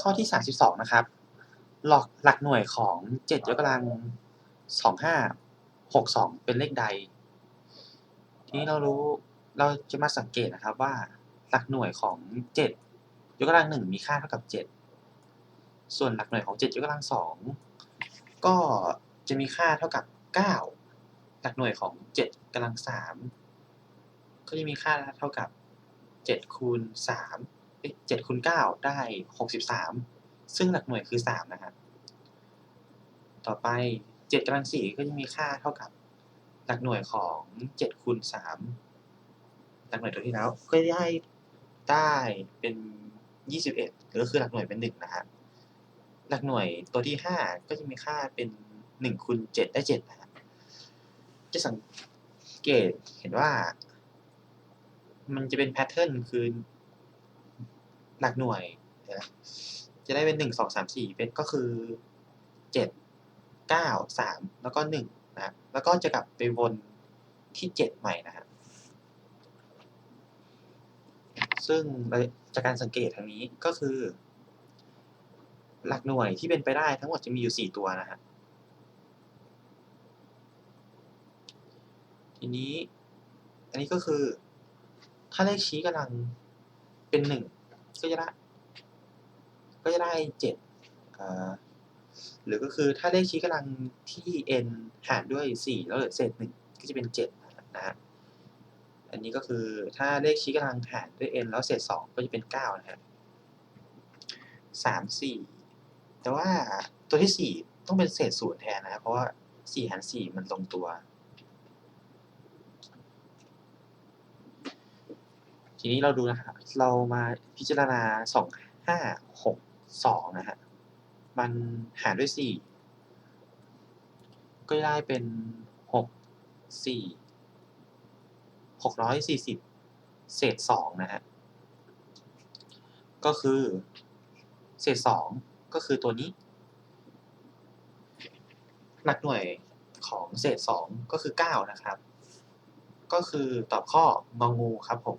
ข้อที่ 32 นะครับ หลักหลักหน่วยของ 7 ยกกำลัง 25 62 เป็นเลขใด ทีนี้เรารู้เราจะมาสังเกตนะครับว่าหลักหน่วยของ 7 ยกกำลัง 1 มีค่าเท่ากับ 7 ส่วนหลักหน่วยของ 7 ยกกำลัง 2 ก็จะมีค่าเท่ากับ 9 หลักหน่วยของ 7กำลัง 3 ก็จะมีค่าเท่ากับ 7 คูณ 3 เอ้ย7คูณ9ได้63ซึ่งหลักหน่วยคือ3นะครับต่อไป7กำลัง4ก็จะมีค่าเท่ากับหลักหน่วยของ7คูณ3หลักหน่วยตัวที่แล้วก็ได้ได้เป็น21หรือคือหลักหน่วยเป็น1นะครับหลักหน่วยตัวที่5ก็จะมีค่าเป็น1คูณ7ได้7นะครับจะสังเกตเห็นว่า มันจะเป็นแพทเทิร์นคือ หลักหน่วยนะจะได้เป็นหนึ่งสองสามสี่เป็นก็คือเจ็ดเก้าสามแล้วก็หนึ่งนะแล้วก็จะกลับไปวนที่เจ็ดใหม่นะครับซึ่งจากการสังเกตทางนี้ก็คือ หลักหน่วยที่เป็นไปได้ทั้งหมดจะมีอยู่สี่ตัวนะฮะทีนี้อันนี้ก็คือ ถ้าเลขชี้กำลังเป็นหนึ่ง ก็จะได้ ก็จะได้เจ็ดหรือก็คือถ้าเลขชี้กำลังที่ n หารด้วยสี่แล้วเหลือเศษหนึ่งก็จะเป็นเจ็ดนะฮะอันนี้ก็คือถ้าเลขชี้กำลังหารด้วย n แล้วเศษสองก็จะเป็นเก้านะฮะสามสี่แต่ว่าตัวที่สี่ต้องเป็นเศษศูนย์แทนนะเพราะว่าสี่หารสี่มันตรงตัว ทีนี้เราดูนะครับ เรามาพิจารณาสองห้าหกสองนะฮะ มันหารด้วยสี่ก็ได้เป็นหกสี่หกร้อยสี่สิบเศษสองนะฮะ ก็คือเศษสองก็คือตัวนี้ หลักหน่วยของเศษสองก็คือเก้านะครับ ก็คือตอบข้ององูครับผม